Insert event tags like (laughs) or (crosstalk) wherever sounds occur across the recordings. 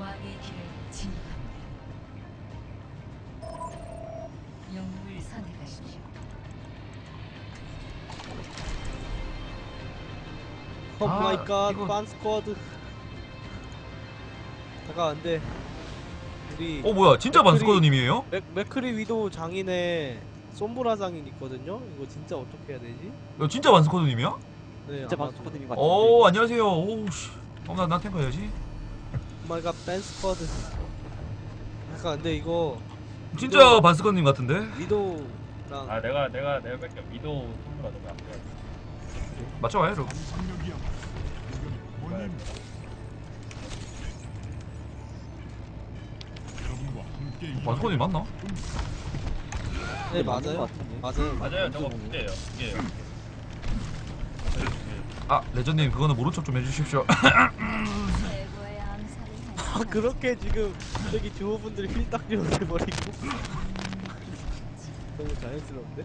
왕의 길을 진입합니다. 영웅을 선택하십시오. 오 아, 마이 갓, 이거- 반 스쿼드. 잠깐 안 돼. 우리 어 뭐야 진짜 반스쿼드님이에요? 맥 맥크리 위도우 장인의 솜브라 장인 있거든요. 이거 진짜 어떻게 해야 되지? 야, 진짜 반스쿼드님이야? 네, 진짜 아마도. 방스쿼드님 같은 오 안녕하세요 오우씨 어나 나 탱커 해야지 오 마이 갓, 반 스쿼드. 잠깐 근데 이거 진짜 반스쿼드님 같은데? 위도우랑 아 내가 내가 내가 뺄게 미도 선물아 너무 안 돼. 맞춰와요 여러분 반스쿼드님 맞나? 네 맞아요. 맞아요. 맞아요 저거 두 개예요. 아 레전님 그거는 모른 척 좀 해주십시오 (laughs) 아 그렇게 지금 저기 주호분들이 휠딱지로 돼버리고 (laughs) 너무 자연스러운데?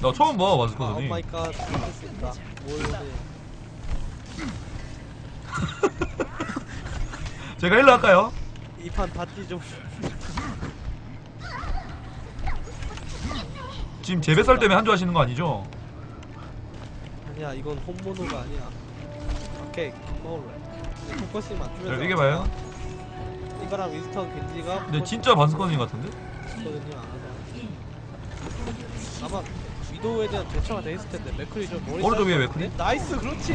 나 처음 봐 아, 오 마이 갓, 됐습니다. 뭘 해? (laughs) 제가 일로 할까요? 이판 바티 좀. 지금 재배설 때문에 한주 하시는 거 아니죠? 아니야 이건 홈모노가 아니야 오케이 먹을래 포커싱 맞추면서 자, 이게 봐요. 이거랑 윈스턴 겐지가 근데 진짜 반스쿼드님 같은데? 거든요 아마 위도우에 대한 대처가 돼 있을 텐데 맥클이 좀 머리 오른쪽 위에 맥클이? 같은데? 나이스 그렇지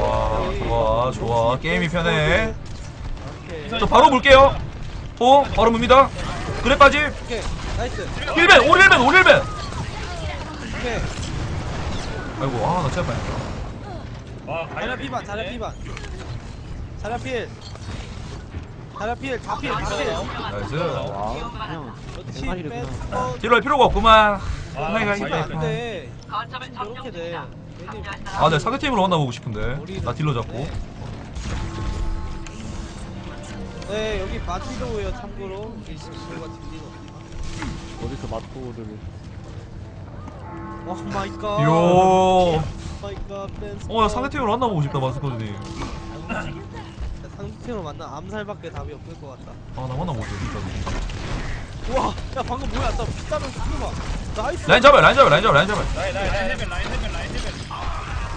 와 오케이. 좋아 좋아 게임이 편해 오케이 저 바로 물게요 어? 바로 뭅니다 그래 빠짐 오케이 나이스 1벤 올 1벤 올 1벤 오케이 아이고 아나 진짜 뻔했다 와, 자력 피반, 자력 피반. 자력 필. 자력 필, 자필, 자필. 나이스. 딜러할 아, 필요가 없구만. 다. 근데 아내 사기팀으로 만나보고 싶은데. 나 딜러 잡고. 네, 네 여기 마티도예요, 참고로. 일심수가 딜리도. 어디서 맛보를. 오 어, 마이 갓. 어나 상대 팀으로 만나보고 싶다 반스쿼드님. 상대팀으로 만나 암살밖에 답이 없을 것 같다. 아나 만나보고 진짜 우와 야 방금 뭐야? 나 피자면 죽여봐 나이스. 라인 잡아요 라인 잡아요 라인 잡아요 라인 잡아요. 라인 라인 라인 헤븐 라인 헤븐 라인 헤븐.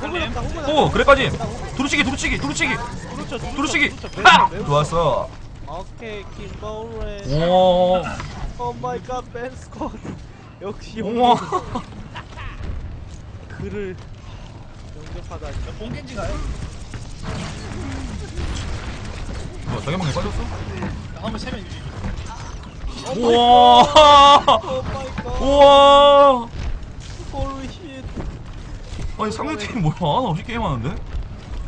호그 잡다 호그 잡다. 오 그래 빠짐 두루치기 두루치기 두루치기. 그렇죠 두루치기. 그렇죠. 하! 좋았어. 오케이 김바울레 오 오 마이 갓 벤스코드. 역시 우와. 그를 공격하다니 봉겐지가요? 뭐야 자기방에 빠졌어? 한번 세면 유지. 우와 오 마이 갓 우와 홀리 쉣 아니 상대팀 뭐야 하나 없이 게임하는데?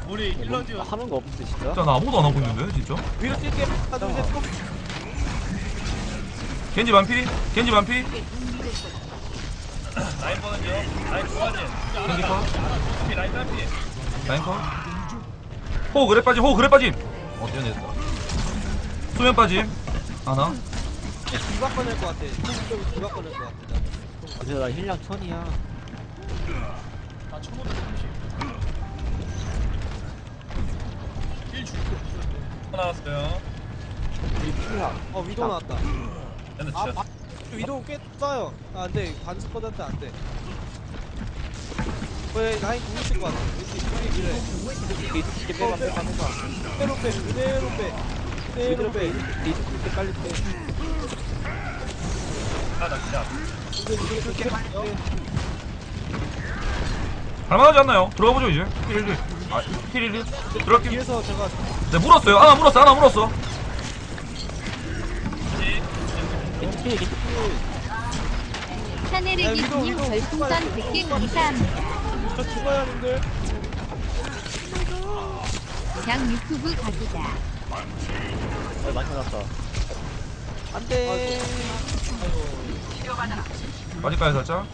우리 힐러즈 하는 거 없는데 진짜 진짜 나 아무도 안 하고 있는데 진짜? 위로 뛸게 하나 둘셋 고 겐지 반피? 겐지 반피? 라인 보는 중. 라인 좋아지. 겐지 컷? 피 라인 딸피. 라인 컷? 호 그래 빠짐 호 그래 빠짐 어 뛰어냈다 수면 빠짐 하나 누가 꺼낼 것 같아 좀 누가 꺼낼 것 같아 어제 나 힐량 천이야 아 1530. 1 줄게. 나왔어요. 우리 힐량 어 위도 나왔다 근데 아 진짜 위도 꽤 싸요. 아 안 돼. 반스쿼드한테 안돼. 왜 라인 공 있을 것 같아 왠지 이래 이게 빼봐. 빼봐 빼봐 그대로 빼. 그대로 빼. 그대로 빼. 이렇게 빨리 빼. 아나 진짜. 이거 이렇게 할만하지 않나요? 들어가 보죠 이제. 힐 1, 아, 힐 1, 들어갈게요. 뒤에서 제가 네 물었어요. 하나 물었어 하나 물었어 위도, 기수님 별풍선 위도, 100개 위도. 감사합니다. 저 죽어요 님들 그냥 유튜브 가기다. 아, 많이 안돼 빠질까요 살짝?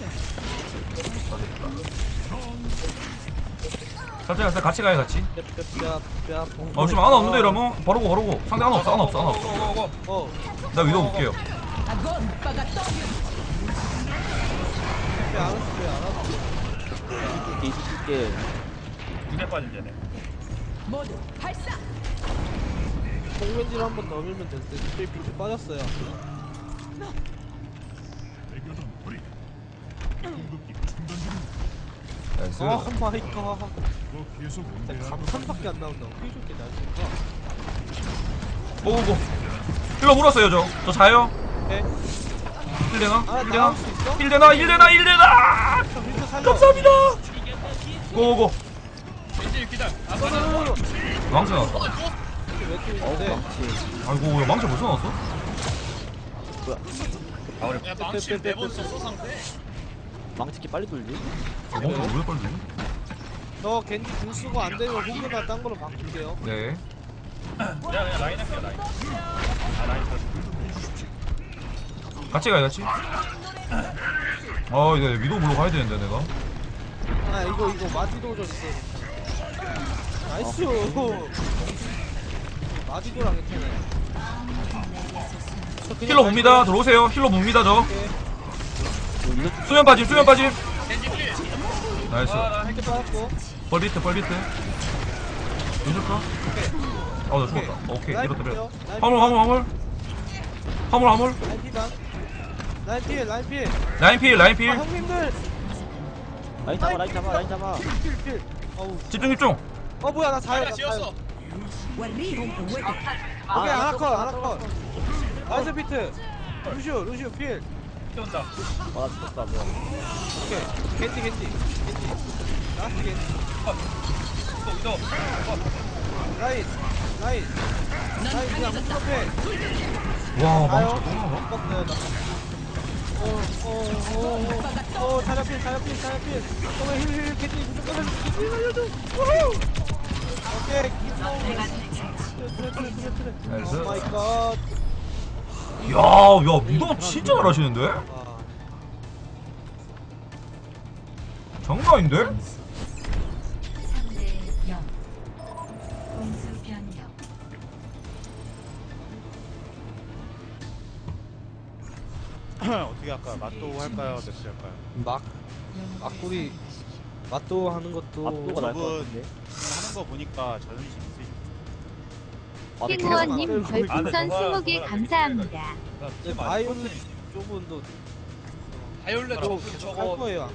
빠졌다 살짝 살짝 같이 가요 같이 어 지금 하나 없는데 이러면 바로고 바로고 상대 하나 없어 하나 없어 하나 없어 고고고. 어나 위도 볼게요 왜 알았어 왜 알았어 겐지 게 두개 빠진 쟤네. 공ven지로 한번 더 밀면 될 듯. 저희 비트 빠졌어요. 나이스 아 마이 갓. 진짜 감탄밖에 안 나온다. 어떻게 좋게 나니까. 오고 힐러 물었어요 저 저 자요 네. 힐 되나? 아 힐 되나? 나올 수 있어? 힐 되나? 힐 되나? 힐 되나? 저 비트 살려. 감사합니다 고고 왠지 기다. 아, 서로 망치 나왔다 왜 팀인데? 망치. 아이고 야 망치 벌써 나왔어? 야, 망치 네번 썼어 상대. 망치기 빨리 돌리? 어, 망치 왜 빨리 돼? 저 겐지 궁 쓰고 안 되면 호그나 딴 거로 바꿀게요. 네 야, 그냥 라인 할게 라인. 아, 라인 잘. 같이 가요 같이? 아 이제 위도 물러 가야 되는데 내가. 아 이거 이거 마디도 좀 있어. 나이스. 마디도랑 괜찮아요. 힐러 봅니다. 들어오세요. 힐러 봅니다 저. 수면 빠짐 수면 빠짐. 나이스. 아, 빠졌고. 벌비트 벌비트. 괜찮까? 아나 죽었다. 오케이. 이렇다 화물 화물 화물. 화물 화물. 라인 필 라인 필. 라인 필 라인 아 필 형님들. 라인 잡아 라인 잡아 라인 잡아. 필 필. 어우. 집중 집중 어 뭐야 나 자요. 아, 나. 자요. 오케이 아나컷 아나컷. 나이스 비트. 루시오 루시오 필. 뛰어온다. 아나 죽었다 뭐야. 오케이 겐지 겐지 겐지. 라스트 겐지. 또 이거. 어, 라인 라인 라인 그냥 훅업해 와 꺾어요 나 오, 자력필, 자력필, 자력필. 너무 힐, 힐, 캐치, 무조건 힐, 살려줘. 우후! 오케이, 나이스. 오 마이 갓. 야, 야, 미도 진짜 잘하시는데? 정답인데? (clears throat) 어떻게 할까요? 맛도 할까요? 맥주 할까요? 막 막구리 맛도 하는 것도 압도가 날것 저분 같은데. 하는 거 보니까 자존심. 아, 근데 계속 별풍선 20개 감사합니다. 네, 쪽분도 바이올렛 저거 저거 계속 할 저거 거예요 아마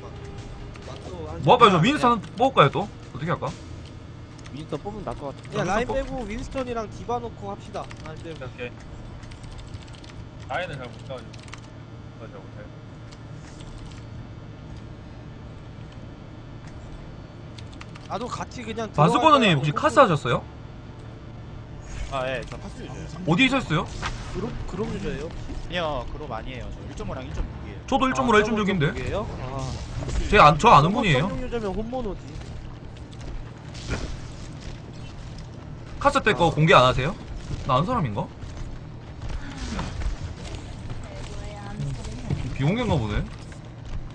맛도 한 뭐 할까요? 저 윈스턴 뽑을까요 또? 어떻게 할까? 윈스턴 뽑으면 나을 것 같아. 야 라인 빼고 윈스턴이랑 디바 놓고 합시다 라인 빼고 오케이. 라인을 잘못 가가지고. 못해. 나도 같이 그냥 바스코너님 혹시 카스 하셨어요? 아 예, 저 파스 유저예요. 어디 있었어요? 그룹 그룹 유저예요? 아니요, 그룹 아니에요. 저 1.5랑 1.6이에요. 저도 1.5라 1.6인데 이에요? 아, 제 안, 저 아는 분이에요 성룡 유저면 홈모노지 카스 때거 공개 안 하세요? 나 아는 사람인가? 비공개인가 보네.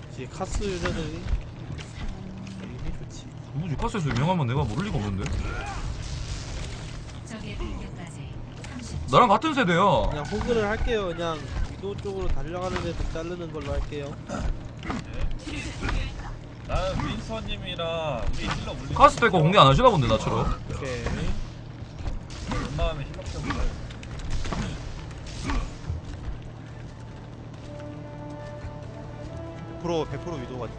그치 카스 유저들이 이게 좋지. 누구지 카스에서 유명하면 내가 모를 리가 없는데? 적의 공격까지 30초. 나랑 같은 세대야. 그냥 호그를 할게요. 그냥 위도 쪽으로 달려가는 애들 자르는 걸로 할게요. 나는 윈서님이랑 우리 힐러 올리. 카스 때거 공개 안 하시나 본데 나처럼? 오케이. 웬만하면 힐러 때문에. 프로 100% 위도 같은.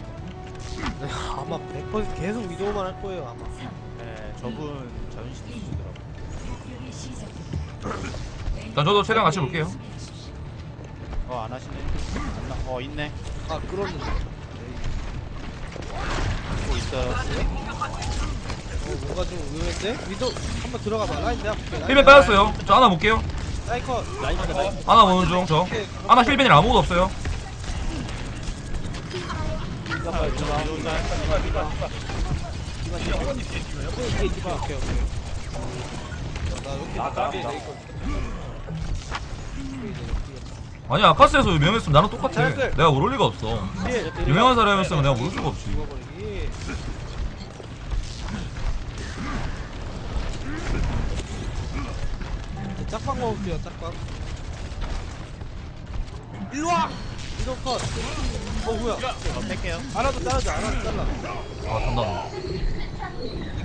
네, 아마 100% 계속 위도만 할 거예요 아마 3. 예, 저분. 공격이 시작됩니다. 자 저도 최대한 같이 볼게요 어, 안 하시네. 안 나. 어, 있네. 아 그렇는데 또 있어요. 어 뭔가 좀 의외인데? 위도 한번 들어가 봐 라인 내가 볼게 라인 힐벤 빠졌어요 저 하나 볼게요 라인 컷 라인 잡아 라인. 하나 보는 중저 오케이 하나 힐벤이 아무것도 없어요 아, 위도 혼자 할까? 디바 뒤에 디바 오케이 오케이 나 여기 아, 나가게 나. 돼 있거든 아니야 카스에서 유명했으면 나랑 똑같아 잘했어요. 내가 모를 리가 없어 뒤에 유명한 사람이었으면 내가 모를 수가 없지 죽어버리기 짝방 먹을게요 짝방 일로와! 이동 컷! 어 뭐야? 저 뺄게요. 알아도 자르자 알아도 잘라. 아 단단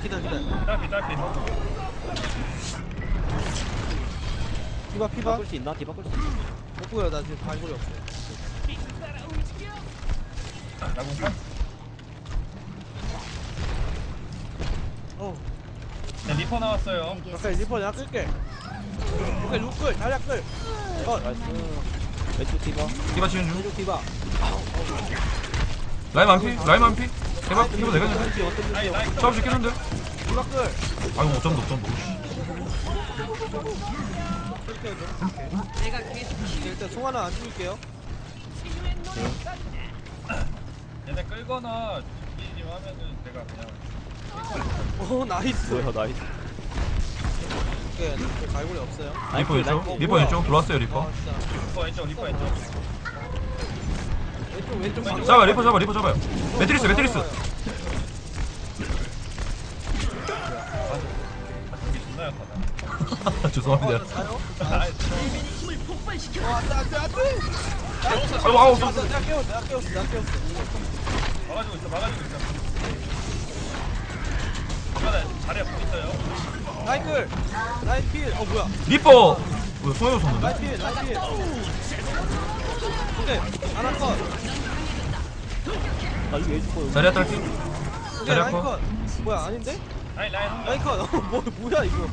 기다 기다 딸피 딸피. 피바 피바? 끌수 있나? 디바 끌수 있나? 못 보여 나 지금 발골이 없어. 나공 판 어. 네, 리퍼 나왔어요. 오케이 리퍼 내가 끌게. 오케이 룩끌 다리야 끌. 어, 나이스. 왼쪽 디바. 디바 치는 중. 왼쪽 디바. 라임 안피 라임 안피. 대박 이거 내가 했는데 왼쪽 어떤 싸움 시키는데. 디바 끌. 아이고 못 잡는다 못 잡는다. 오케이, 일단 송 하나 안 죽일게요. 얘네 끌거나 죽이지 하면은 제가 그냥 오 나이스. 뭐야 나이스. 저 발골이 없어요 리퍼 왼쪽 어, 리퍼? 왼쪽 들어왔어요 리퍼 아 진짜 리퍼 왼쪽 리퍼 왼쪽 왼쪽 왼쪽 방금 잡아 리퍼 잡아 리퍼 잡아요 매트리스 매트리스 아 저기 존나 약하다 죄송합니다 어, 자요? 아, 어 안 돼 안 돼 안 돼 아이고 아우 내가 깨웠어 내가 깨웠어 내가 깨웠어 막아주고 있어 막아주고 있어 이거는 자리에 공 있어요 라인 끌 라인 필 어 뭐야? 리퍼! 왜 소요 줬는데? 라인 필 라인 필! 오케이 하나 컷. 나 이거 해줄 거야. 자리야 딸피. 오케이 자리야 라인 컷. 컷. 뭐야 아닌데? 라인 라인 한 라인 컷. (laughs) 어, 뭐, 뭐야 이거.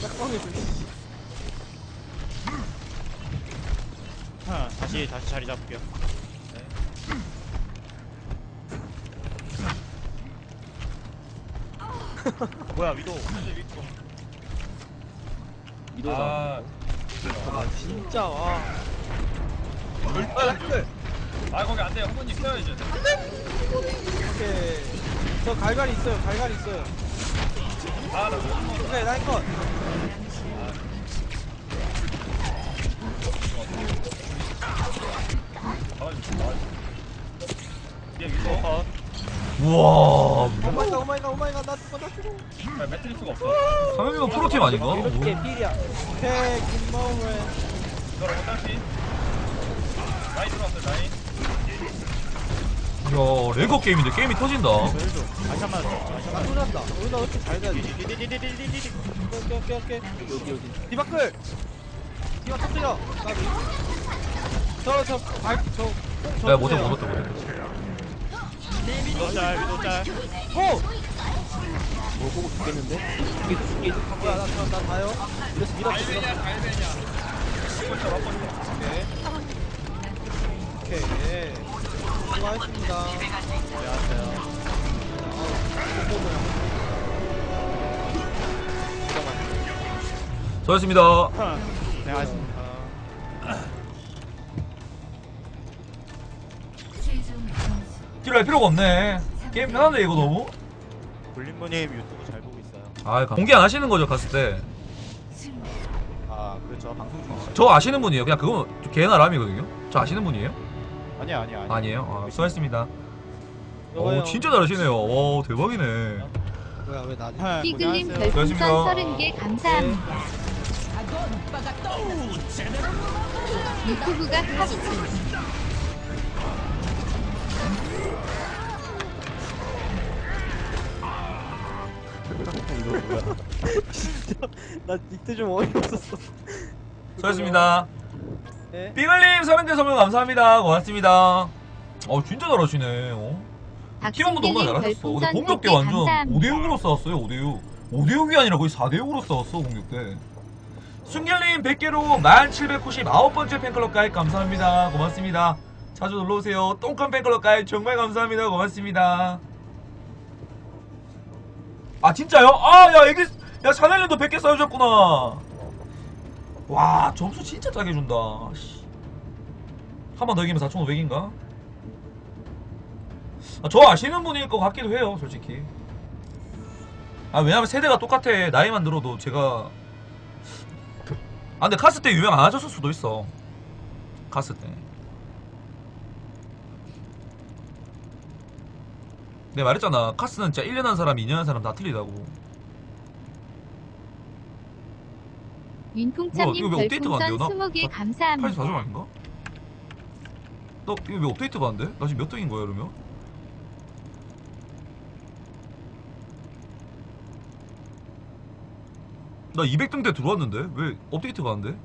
짝방이 하, 다시 다시 자리 잡을게요. 뭐야 위도 (laughs) 이도사. 아, 아 진짜 와. 아, 끌아 거기 안 돼요. 후보님 펴야죠. 오케이. 저 갈갈이 있어요. 갈갈이 있어요. 아나 오케이 라인 컷. 막아주고 막아주고 뒤에 위도 컷. 우와. 오마이갓 오마이갓 오마이갓. 나 죽어 나 죽어. 야, 매트리스가 없어. 상현이가 프로팀 아닌가? 이렇게 필이야. 오케이 굿모멘 이거랑 못하지. 라인 들어왔어, 라인. 야 레고 게임인데 게임이 터진다. 다시 한번 다시 나 한번 놀란다 어떻게 잘돼 디디디디디디디. 오케이 오케이 오케이. 여기 여기. 디바클! 디바 터뜨려. 저저발저야 못해 못해 못해. 다 위도 짤 위도 짤. 호! 뭐 보고 죽겠는데? 이게 죽게 뭐야 나, 나, 나 다요 그래서 밀었어. 오케이 오케이 수고하셨습니다 안녕하세요. 수고하셨습니다 하, 고생하셨습니다. 점수 딜할 필요가 없네 게임 편한데 이거 너무 볼림모님 유튜브 잘 보고 있어요. 아 공개 안 하시는 거죠 갔을 때저아 그렇죠 방송 중이시죠. 아시는 분이에요 그냥 그거 개나 람이거든요 저 아시는 분이에요? 아니야 아니야 아니야. 아니에요? 아, 수고하셨습니다. 오 진짜 잘하시네요 오 대박이네 뭐야 왜 나지 하, 피글님 고생하셨어요. 별풍선 고맙습니다. 30개 감사합니다. 유튜브가 탑이지. (laughs) 나 이때 좀 어이없었어. 수고하셨습니다. 네? 삐글님 30개 선물 감사합니다. 고맙습니다. 어 진짜 잘하시네. 어. 팀원분도 얼마나 잘하셨어. 근데 공격 때 100개 완전 감사합니다. 5대6으로 싸웠어요 5대6 5대6이 아니라 거의 4대6으로 싸웠어 공격 때. 순결님 100개로 1799번째 팬클럽 가입 감사합니다. 고맙습니다. 자주 놀러오세요. 똥칸 팬클럽 가입 정말 감사합니다. 고맙습니다. 아 진짜요? 아야 애기 야 샤넬님도 100개 쌓여줬구나. 와 점수 진짜 짜게 준다. 한 번 더 이기면 4,500인가? 아, 저 아시는 분일 것 같기도 해요 솔직히. 아 왜냐면 세대가 똑같아. 나이만 들어도 제가. 아 근데 카스 때 유명 안 하셨을 수도 있어. 카스 때. 내가 말했잖아. 카스는 진짜 1년 한 사람 2년 한 사람 다 틀리다고 윈풍참님 이거 왜 업데이트가 안 별풍선 나 20개 감사합니다. 84점 아닌가? 나 이거 왜 업데이트가 안 돼? 나 지금 몇 등인 거야 그러면? 나 200등 때 들어왔는데 왜 업데이트가 안 돼?